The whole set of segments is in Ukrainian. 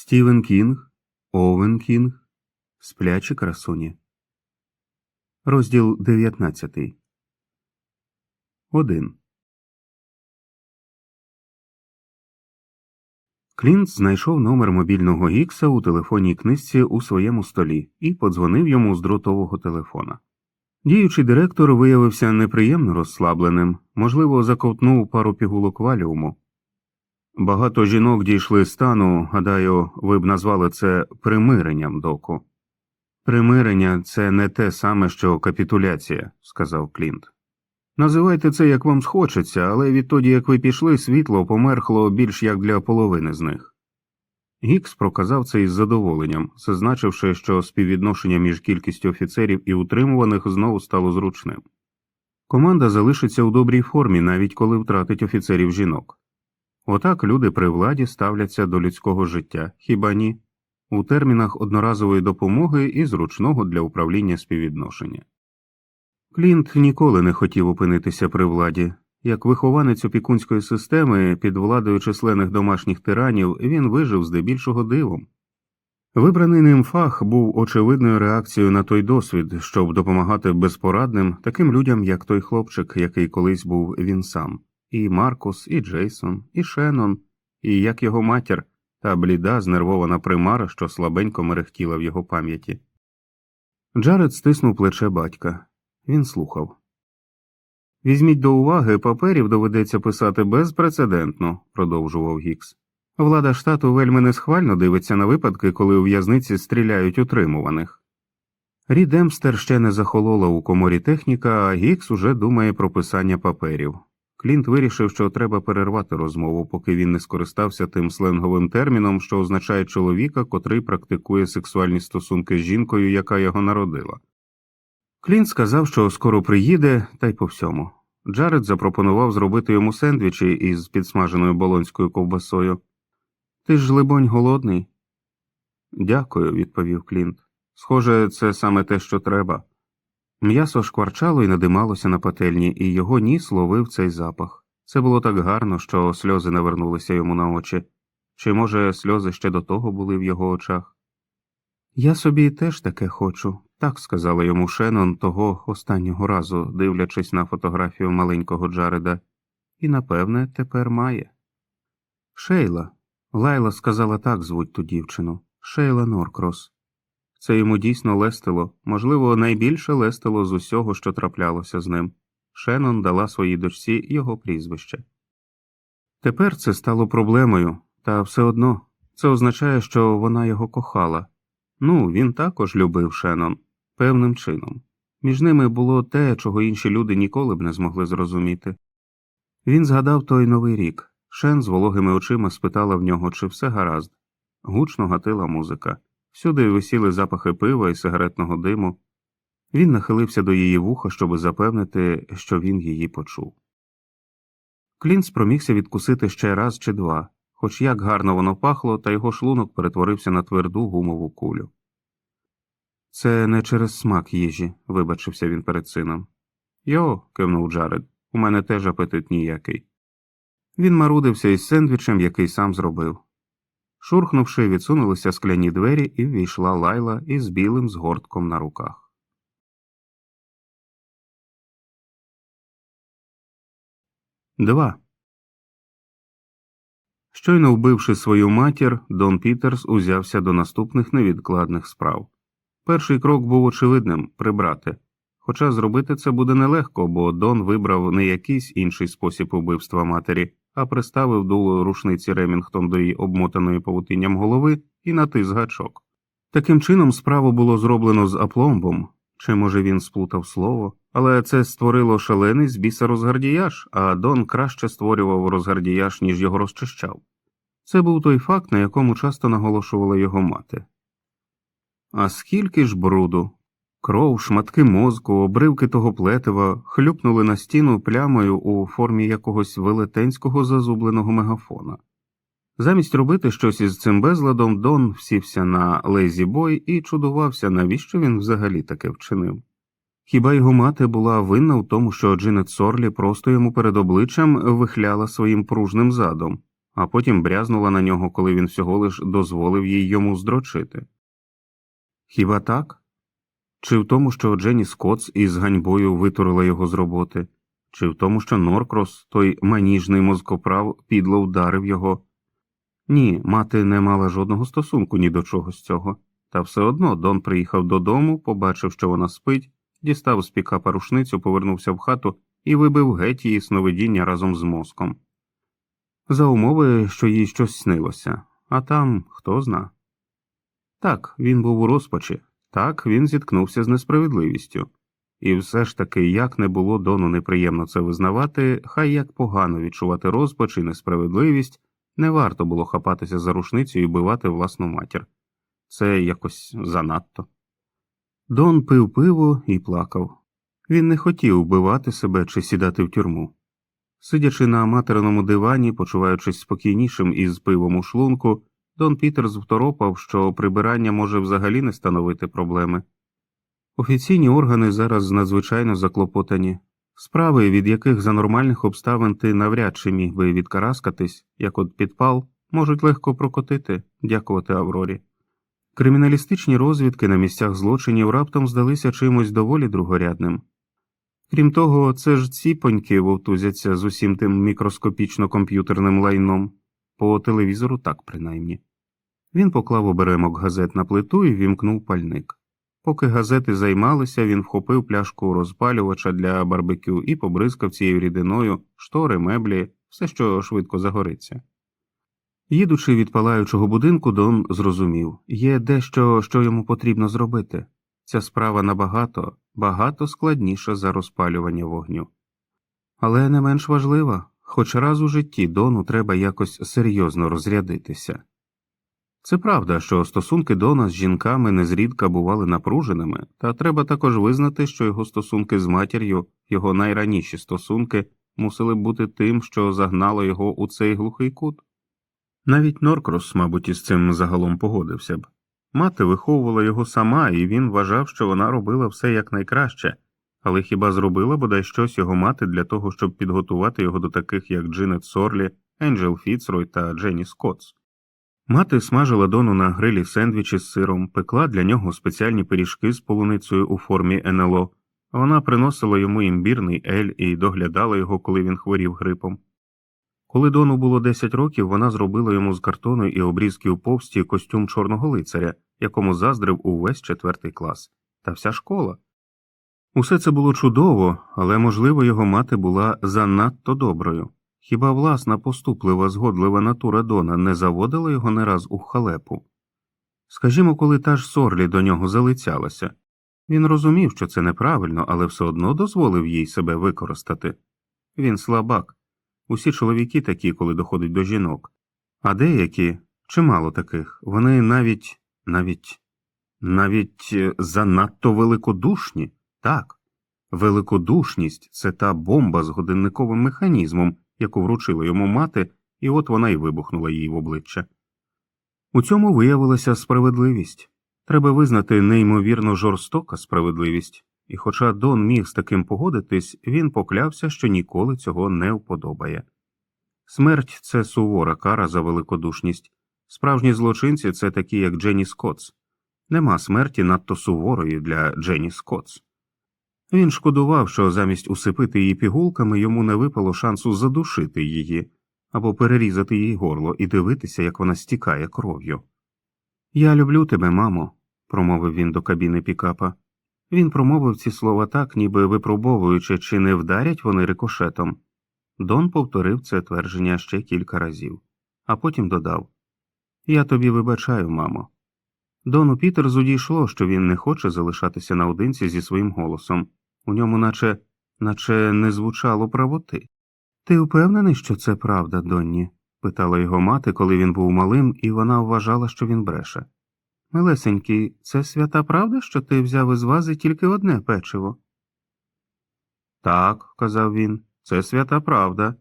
Стівен Кінг, Овен Кінг, Сплячі красуні. Розділ 19. 1. Клінт знайшов номер мобільного Гікса у телефонній книжці у своєму столі і подзвонив йому з дротового телефона. Діючий директор виявився неприємно розслабленим, можливо, заковтнув пару пігулок валіуму. Багато жінок дійшли стану, гадаю, ви б назвали це примиренням доку. Примирення це не те саме, що капітуляція, сказав Клінт. Називайте це як вам схочеться, але відтоді, як ви пішли, світло померхло більш як для половини з них. Гікс проказав це із задоволенням, зазначивши, що співвідношення між кількістю офіцерів і утримуваних знову стало зручним. Команда залишиться у добрій формі, навіть коли втратить офіцерів жінок. Отак люди при владі ставляться до людського життя, хіба ні? У термінах одноразової допомоги і зручного для управління співвідношення. Клінт ніколи не хотів опинитися при владі. Як вихованець опікунської системи під владою численних домашніх тиранів він вижив здебільшого дивом. Вибраний ним фах був очевидною реакцією на той досвід, щоб допомагати безпорадним таким людям, як той хлопчик, який колись був він сам, і Маркус, і Джейсон, і Шеннон, і як його матір, та бліда, знервована примара, що слабенько мерехтіла в його пам'яті. Джаред стиснув плече батька. Він слухав. Візьміть до уваги, паперів доведеться писати безпрецедентно, продовжував Гікс. Влада штату вельми несхвально дивиться на випадки, коли у в'язниці стріляють утримуваних. Рі Демстер ще не захолола у коморі техніка, а Гікс уже думає про писання паперів. Клінт вирішив, що треба перервати розмову, поки він не скористався тим сленговим терміном, що означає чоловіка, котрий практикує сексуальні стосунки з жінкою, яка його народила. Клінт сказав, що скоро приїде, та й по всьому. Джаред запропонував зробити йому сендвічі із підсмаженою болонською ковбасою. Ти ж, либонь, голодний? Дякую, відповів Клінт. Схоже, це саме те, що треба. М'ясо шкварчало і надималося на пательні, і його ніс ловив цей запах. Це було так гарно, що сльози навернулися йому на очі. Чи, може, сльози ще до того були в його очах? Я собі теж таке хочу, так сказала йому Шеннон того останнього разу, дивлячись на фотографію маленького Джареда, і, напевне, тепер має. Шейла. Лайла сказала так звуть ту дівчину Шейла Норкрос. Це йому дійсно лестило, можливо, найбільше лестило з усього, що траплялося з ним. Шеннон дала своїй дочці його прізвище. Тепер це стало проблемою, та все одно це означає, що вона його кохала. Ну, він також любив Шеннон, певним чином. Між ними було те, чого інші люди ніколи б не змогли зрозуміти. Він згадав той новий рік. Шен з вологими очима спитала в нього, чи все гаразд. Гучно гатила музика. Всюди висіли запахи пива і сигаретного диму. Він нахилився до її вуха, щоб запевнити, що він її почув. Клін спромігся відкусити ще раз чи два, хоч як гарно воно пахло, та його шлунок перетворився на тверду гумову кулю. Це не через смак їжі, вибачився він перед сином. Йо, кивнув Джаред, у мене теж апетит ніякий. Він марудився із сендвічем, який сам зробив. Шурхнувши, відсунулися скляні двері, і ввійшла лайла із білим згортком на руках. Два. Щойно вбивши свою матір, Дон Пітерс узявся до наступних невідкладних справ. Перший крок був очевидним прибрати, хоча зробити це буде нелегко, бо Дон вибрав не якийсь інший спосіб убивства матері, а приставив дуло рушниці Ремінгтон до її обмотаної павутинням голови і натис гачок. Таким чином, справу було зроблено з апломбом, чи, може, він сплутав слово, але це створило шалений з біса розгардіяж, а Дон краще створював розгардіяж, ніж його розчищав. Це був той факт, на якому часто наголошувала його мати. А скільки ж бруду? Кров, шматки мозку, обривки того плетива хлюпнули на стіну плямою у формі якогось велетенського зазубленого мегафона. Замість робити щось із цим безладом, Дон всівся на лезі бой і чудувався, навіщо він взагалі таке вчинив. Хіба його мати була винна в тому, що Джинет Сорлі просто йому перед обличчям вихляла своїм пружним задом, а потім брязнула на нього, коли він всього лиш дозволив їй йому здрочити. Хіба так? Чи в тому, що Дженні Скотс із ганьбою витурила його з роботи, чи в тому, що Норкрос, той маніжний мозкоправ, підло вдарив його? Ні, мати не мала жодного стосунку ні до чого з цього, та все одно Дон приїхав додому, побачив, що вона спить, дістав з пікапа рушницю, повернувся в хату і вибив геть її сновидіння разом з мозком. За умови, що їй щось снилося, а там хто зна. Так, він був у розпачі, так він зіткнувся з несправедливістю. І все ж таки, як не було дону неприємно це визнавати, хай як погано відчувати розпач і несправедливість, не варто було хапатися за рушницю і вбивати власну матір. Це якось занадто. Дон пив пиво і плакав. Він не хотів вбивати себе чи сідати в тюрму. Сидячи на материному дивані, почуваючись спокійнішим із пивом у шлунку, Дон Пітерс второпав, що прибирання може взагалі не становити проблеми. Офіційні органи зараз надзвичайно заклопотані. Справи, від яких за нормальних обставин ти навряд чи міг би відкараскатись, як от підпал, можуть легко прокотити, дякувати Аврорі. Криміналістичні розвідки на місцях злочинів раптом здалися чимось доволі другорядним. Крім того, це ж ці поньки вовтузяться з усім тим мікроскопічно комп'ютерним лайном, по телевізору так принаймні. Він поклав оберемок газет на плиту і вімкнув пальник. Поки газети займалися, він вхопив пляшку розпалювача для барбекю і побризкав цією рідиною штори, меблі, все, що швидко загориться. Їдучи від палаючого будинку, Дон зрозумів є дещо, що йому потрібно зробити. Ця справа набагато, багато складніша за розпалювання вогню. Але не менш важлива, хоч раз у житті Дону треба якось серйозно розрядитися. Це правда, що стосунки Дона з жінками незрідка бували напруженими, та треба також визнати, що його стосунки з матір'ю, його найраніші стосунки, мусили бути тим, що загнало його у цей глухий кут. Навіть Норкрос, мабуть, із цим загалом погодився б. Мати виховувала його сама, і він вважав, що вона робила все якнайкраще, але хіба зробила бодай щось його мати для того, щоб підготувати його до таких, як Джинет Сорлі, Енджел Фіцрой та Дженні Скотс? Мати смажила дону на грилі сендвічі з сиром, пекла для нього спеціальні пиріжки з полуницею у формі НЛО, вона приносила йому імбірний ель і доглядала його, коли він хворів грипом. Коли Дону було 10 років, вона зробила йому з картону і обрізків повсті костюм чорного лицаря, якому заздрив увесь четвертий клас, та вся школа. Усе це було чудово, але, можливо, його мати була занадто доброю. Хіба власна поступлива, згодлива натура Дона не заводила його не раз у халепу? Скажімо, коли та ж Сорлі до нього залицялася, він розумів, що це неправильно, але все одно дозволив їй себе використати. Він слабак. Усі чоловіки такі, коли доходить до жінок, а деякі, чимало таких, вони навіть, навіть, навіть е, занадто великодушні, так. Великодушність це та бомба з годинниковим механізмом, яку вручила йому мати, і от вона й вибухнула їй в обличчя. У цьому виявилася справедливість. Треба визнати неймовірно жорстока справедливість, і хоча Дон міг з таким погодитись, він поклявся, що ніколи цього не вподобає. Смерть це сувора кара за великодушність. Справжні злочинці це такі, як Дженні Скотс. Нема смерті надто суворої для Дженні Скотс. Він шкодував, що замість усипити її пігулками йому не випало шансу задушити її або перерізати їй горло і дивитися, як вона стікає кров'ю. Я люблю тебе, мамо, промовив він до кабіни пікапа. Він промовив ці слова так, ніби випробовуючи, чи не вдарять вони рикошетом. Дон повторив це твердження ще кілька разів, а потім додав Я тобі вибачаю, мамо. Дону Пітерзу дійшло, що він не хоче залишатися наодинці зі своїм голосом. У ньому наче наче не звучало правоти. Ти впевнений, що це правда, Донні? питала його мати, коли він був малим, і вона вважала, що він бреше. Милесенький, це свята правда, що ти взяв із вази тільки одне печиво? Так, казав він, це свята правда.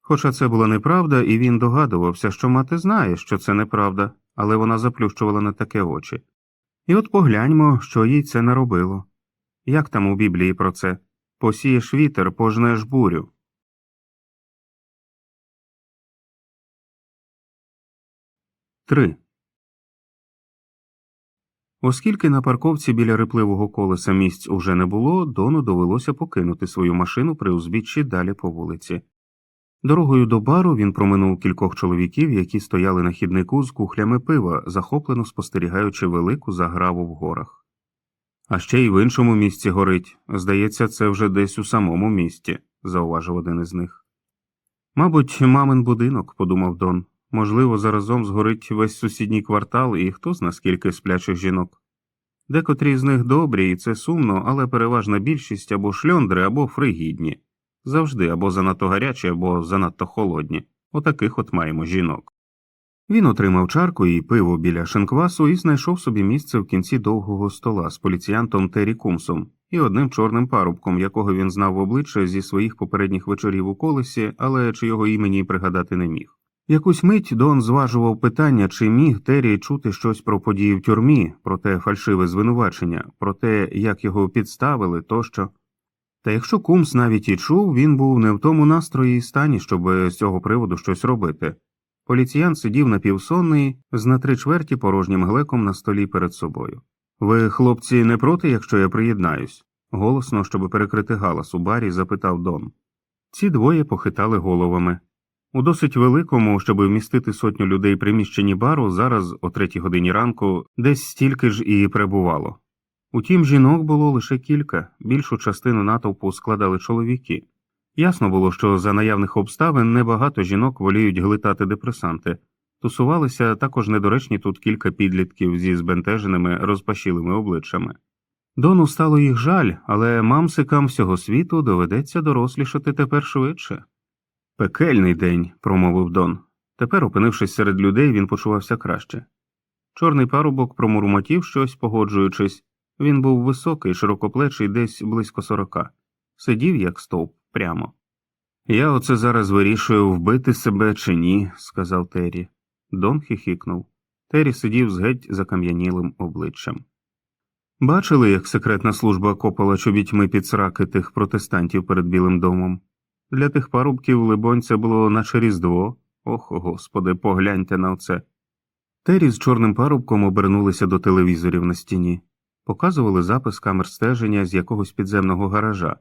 Хоча це була неправда, і він догадувався, що мати знає, що це неправда, але вона заплющувала на таке очі. І от погляньмо, що їй це наробило. Як там у Біблії про це? Посієш вітер, пожнеш бурю. 3. Оскільки на парковці біля рипливого колеса місць уже не було, Дону довелося покинути свою машину при узбіччі далі по вулиці. Дорогою до бару він проминув кількох чоловіків, які стояли на хіднику з кухлями пива, захоплено спостерігаючи велику заграву в горах. А ще й в іншому місці горить. Здається, це вже десь у самому місті, зауважив один із них. Мабуть, мамин будинок, подумав Дон. Можливо, заразом згорить весь сусідній квартал і хто зна скільки сплячих жінок. Декотрі з них добрі, і це сумно, але переважна більшість або шльондри, або фригідні. Завжди або занадто гарячі, або занадто холодні. Отаких от маємо жінок. Він отримав чарку і пиво біля шинквасу і знайшов собі місце в кінці довгого стола з поліціянтом Террі Кумсом і одним чорним парубком, якого він знав в обличчя зі своїх попередніх вечорів у колесі, але чи його імені пригадати не міг. Якусь мить Дон зважував питання, чи міг Террі чути щось про події в тюрмі, про те фальшиве звинувачення, про те, як його підставили тощо. Та якщо Кумс навіть і чув, він був не в тому настрої і стані, щоб з цього приводу щось робити. Поліціян сидів напівсонний з на три чверті порожнім глеком на столі перед собою. Ви, хлопці, не проти, якщо я приєднаюсь? голосно, щоб перекрити галас у барі, запитав Дон. Ці двоє похитали головами. У досить великому, щоб вмістити сотню людей приміщенні бару, зараз о третій годині ранку десь стільки ж і перебувало. Утім, жінок було лише кілька, більшу частину натовпу складали чоловіки. Ясно було, що за наявних обставин небагато жінок воліють глитати депресанти. Тусувалися також недоречні тут кілька підлітків зі збентеженими розпашілими обличчями. Дону стало їх жаль, але мамсикам всього світу доведеться дорослішати тепер швидше. Пекельний день, промовив Дон. Тепер, опинившись серед людей, він почувався краще. Чорний парубок промурмотів щось, погоджуючись. Він був високий, широкоплечий, десь близько сорока, сидів, як стовп, прямо. Я оце зараз вирішую, вбити себе чи ні, сказав Террі. Дон хихикнув. Террі сидів з геть закам'янілим обличчям. Бачили, як секретна служба копала чобітьми під сраки тих протестантів перед Білим домом? Для тих парубків, либонь, це було наче різдво. Ох, господи, погляньте на оце. Террі з чорним парубком обернулися до телевізорів на стіні, показували запис камер стеження з якогось підземного гаража.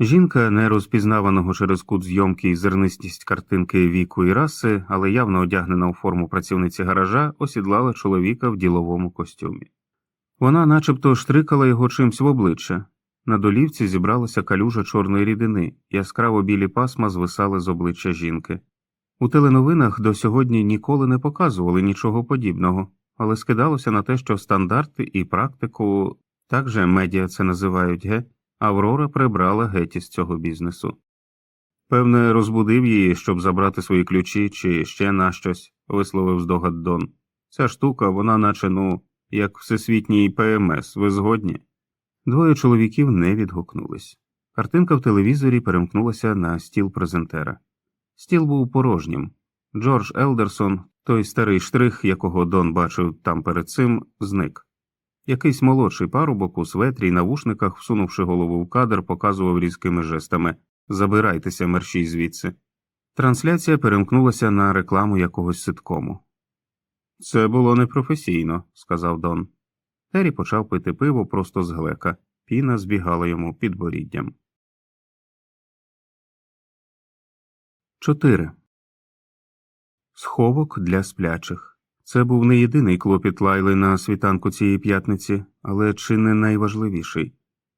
Жінка, не розпізнаваного через кут зйомки і зернистість картинки віку і раси, але явно одягнена у форму працівниці гаража, осідлала чоловіка в діловому костюмі. Вона начебто штрикала його чимсь в обличчя. На долівці зібралася калюжа чорної рідини, яскраво білі пасма звисали з обличчя жінки. У теленовинах до сьогодні ніколи не показували нічого подібного, але скидалося на те, що стандарти і практику, так же медіа це називають ге, Аврора прибрала геть із цього бізнесу. Певне, розбудив її, щоб забрати свої ключі чи ще на щось, висловив здогад Дон. Ця штука, вона наче ну, як всесвітній ПМС, ви згодні? Двоє чоловіків не відгукнулись. Картинка в телевізорі перемкнулася на стіл презентера. Стіл був порожнім. Джордж Елдерсон, той старий штрих, якого Дон бачив там перед цим, зник. Якийсь молодший парубок у светрі й навушниках, всунувши голову в кадр, показував різкими жестами Забирайтеся, мерщій звідси. Трансляція перемкнулася на рекламу якогось ситкому. Це було непрофесійно, сказав Дон. Террі почав пити пиво просто з глека, піна збігала йому під боріддям. 4. Сховок для сплячих. Це був не єдиний клопіт Лайли на світанку цієї п'ятниці, але чи не найважливіший.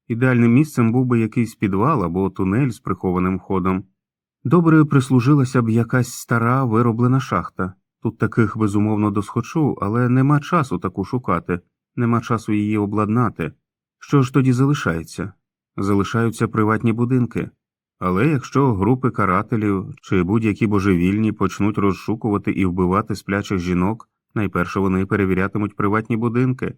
Ідеальним місцем був би якийсь підвал або тунель з прихованим ходом. Добре прислужилася б якась стара вироблена шахта. Тут таких безумовно досхочу, але нема часу таку шукати, нема часу її обладнати. Що ж тоді залишається? Залишаються приватні будинки. Але якщо групи карателів чи будь-які божевільні почнуть розшукувати і вбивати сплячих жінок, найперше вони перевірятимуть приватні будинки.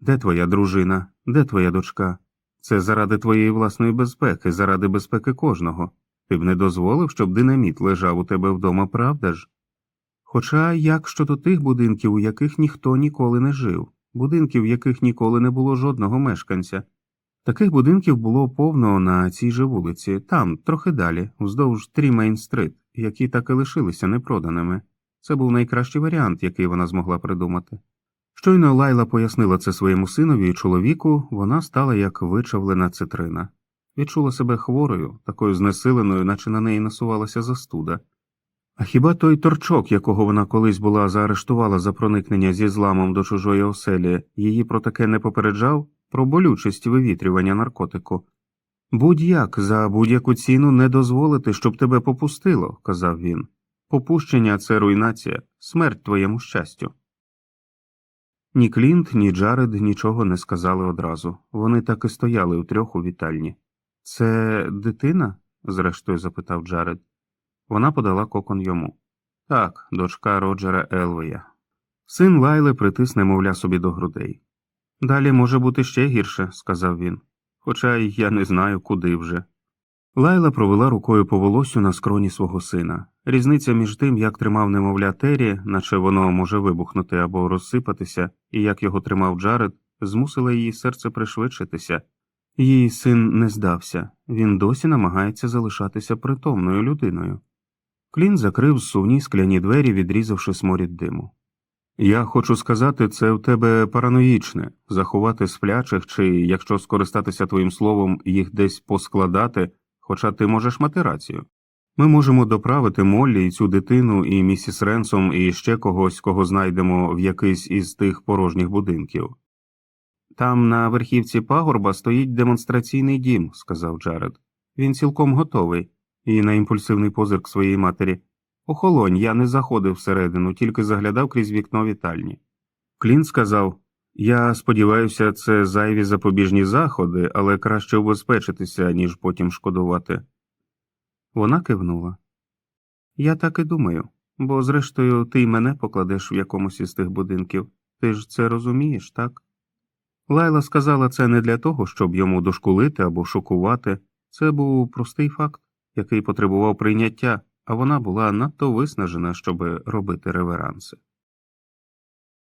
Де твоя дружина? Де твоя дочка? Це заради твоєї власної безпеки, заради безпеки кожного. Ти б не дозволив, щоб динаміт лежав у тебе вдома, правда ж? Хоча як щодо тих будинків, у яких ніхто ніколи не жив, будинків, в яких ніколи не було жодного мешканця. Таких будинків було повно на цій же вулиці, там, трохи далі, вздовж Трімейн-стрит, які так і лишилися непроданими. Це був найкращий варіант, який вона змогла придумати. Щойно Лайла пояснила це своєму синові і чоловіку, вона стала як вичавлена цитрина. Відчула себе хворою, такою знесиленою, наче на неї насувалася застуда. А хіба той торчок, якого вона колись була заарештувала за проникнення зі зламом до чужої оселі, її про таке не попереджав про болючість вивітрювання наркотику? Будь-як за будь-яку ціну не дозволити, щоб тебе попустило, казав він. Попущення це руйнація, смерть твоєму щастю. Ні Клінт, ні Джаред нічого не сказали одразу. Вони так і стояли утрьох у вітальні. Це дитина? зрештою запитав Джаред. Вона подала кокон йому. Так, дочка Роджера Елвея. Син Лайли притис немовля собі до грудей. Далі може бути ще гірше, сказав він, хоча й я не знаю, куди вже. Лайла провела рукою по волосю на скроні свого сина. Різниця між тим, як тримав немовля Террі, наче воно може вибухнути або розсипатися, і як його тримав Джаред, змусила її серце пришвидшитися. Її син не здався, він досі намагається залишатися притомною людиною. Клін закрив сувні скляні двері, відрізавши сморід диму. Я хочу сказати, це в тебе параноїчне заховати сплячих чи, якщо скористатися твоїм словом, їх десь поскладати, хоча ти можеш мати рацію. Ми можемо доправити Моллі і цю дитину, і місіс Ренсом, і ще когось, кого знайдемо в якийсь із тих порожніх будинків. Там на верхівці пагорба стоїть демонстраційний дім, сказав Джаред. Він цілком готовий, і на імпульсивний позирк своєї матері. Охолонь, я не заходив всередину, тільки заглядав крізь вікно вітальні. Клін сказав Я сподіваюся, це зайві запобіжні заходи, але краще убезпечитися, ніж потім шкодувати. Вона кивнула. Я так і думаю, бо, зрештою, ти й мене покладеш в якомусь із тих будинків. Ти ж це розумієш, так? Лайла сказала це не для того, щоб йому дошкулити або шокувати. Це був простий факт, який потребував прийняття, а вона була надто виснажена, щоб робити реверанси.